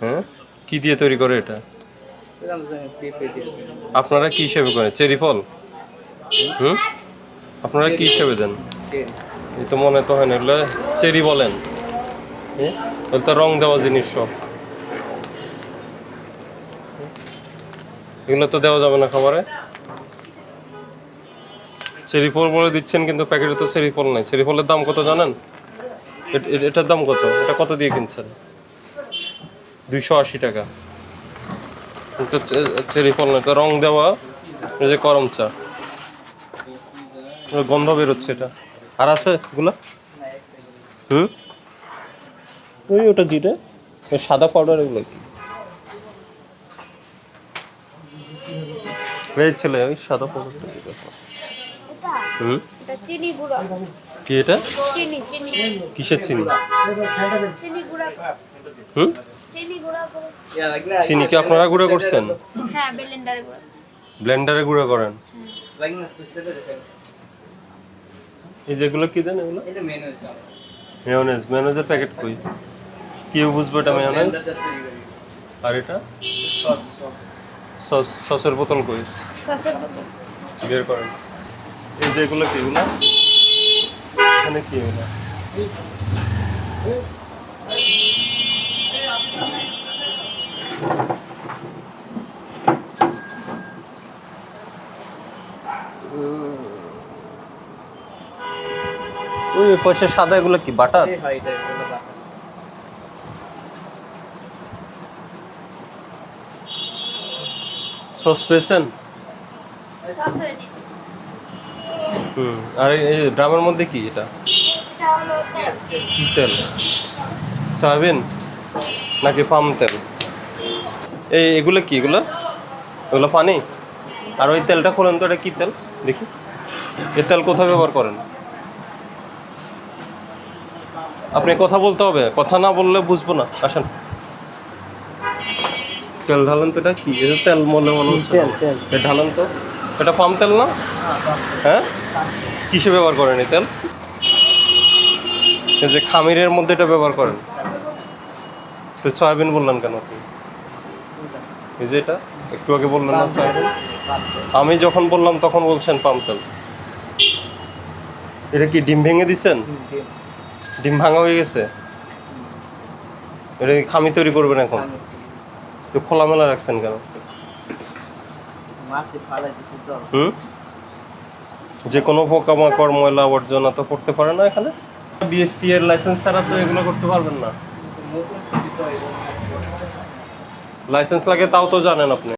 হ্যাঁ কি দিয়ে তৈরি করে এটা? আপনারা কি হিসেবে করেন? চেরি ফল? হুম? আপনারা কি হিসেবে দেন? এই তো মনে তো হয় না এগুলো চেরি বলেন? এগুলো তো রং দেওয়া জিনিস সব। এগুলো তো দেওয়া যাবে না খাবারে। চেরি ফল বলে দিচ্ছেন কিন্তু প্যাকেটে তো চেরি ফল নাই। চেরি ফলের দাম কত জানেন? এট- এট- এটার দাম কত? এটা কত দিয়ে কিনছেন? দুইশো আশি টাকা। কিন্তু চেরি ফল না এটা রং দেওয়া এই যে করম চা। গন্ধ বেরোচ্ছে এটা। আর আছে এগুলা? হুম? ওই ওটা কি ওই সাদা পাউডার এগুলো কি? এই ছেলে ওই সাদা পাউডারটা কি হুম? এটা চিনি গুঁড়া। কি এটা? চিনি চিনি। কিসের চিনি? চিনি গুঁড়া। হুম? চিনি কি আপনারা গুঁড়ো করছেন হ্যাঁ ব্লেন্ডারে গুঁড়া ব্লেন্ডারে গুঁড়ো করেন। এই যেগুলো কি দেন এগুলো? মেয়োনেজ মেয়োনেজের প্যাকেট কই? কেউ বুঝবে এটা মেয়োনেজ আর এটা? সস সসের বোতল কই? সসের বোতল। বের করেন। এই যে এগুলো কি এগুলো? এখানে কি এগুলো? ওই পাশে সাদা এগুলো কি বাটার? সস পেয়েছেন? হুম আর এই- ড্রামের মধ্যে কি এটা? কি তেল? সয়াবিন? নাকি পাম তেল? এই এগুলো কি এগুলো? এগুলো পানি? আর ওই তেলটা খোলেন তো এটা কি তেল? দেখি। এই তেল কোথায় ব্যবহার করেন? আপনি কথা বলতে হবে কথা না বললে বুঝব না। আসেন। তেল ঢালেন তো এটা কি? এটা তেল মনে মনে হচ্ছে। এটা ঢালেন তো। এটা পাম তেল না? হ্যাঁ? কিসে ব্যবহার করেন এই তেল? যে খামিরের মধ্যে এটা ব্যবহার করেন। তো সয়াবিন বললেন কেন আপনি? এই যে এটা একটু আগে বললেন না সয়াবিন? আমি যখন বললাম তখন বলছেন পাম তেল। এটা কি ডিম ভেঙে দিচ্ছেন ডিম ভাঙা হয়ে গেছে? এটা কি খামি তৈরি করবেন এখন? তো খোলামেলা রাখছেন কেন? হুম? যে কোনো পোকামাকড় ময়লা আবর্জনা তো করতে পারে না এখানে। বিএসটি এর লাইসেন্স ছাড়া তো এগুলো করতে পারবেন না। লাইসেন্স লাগে তাও তো জানেন আপনি।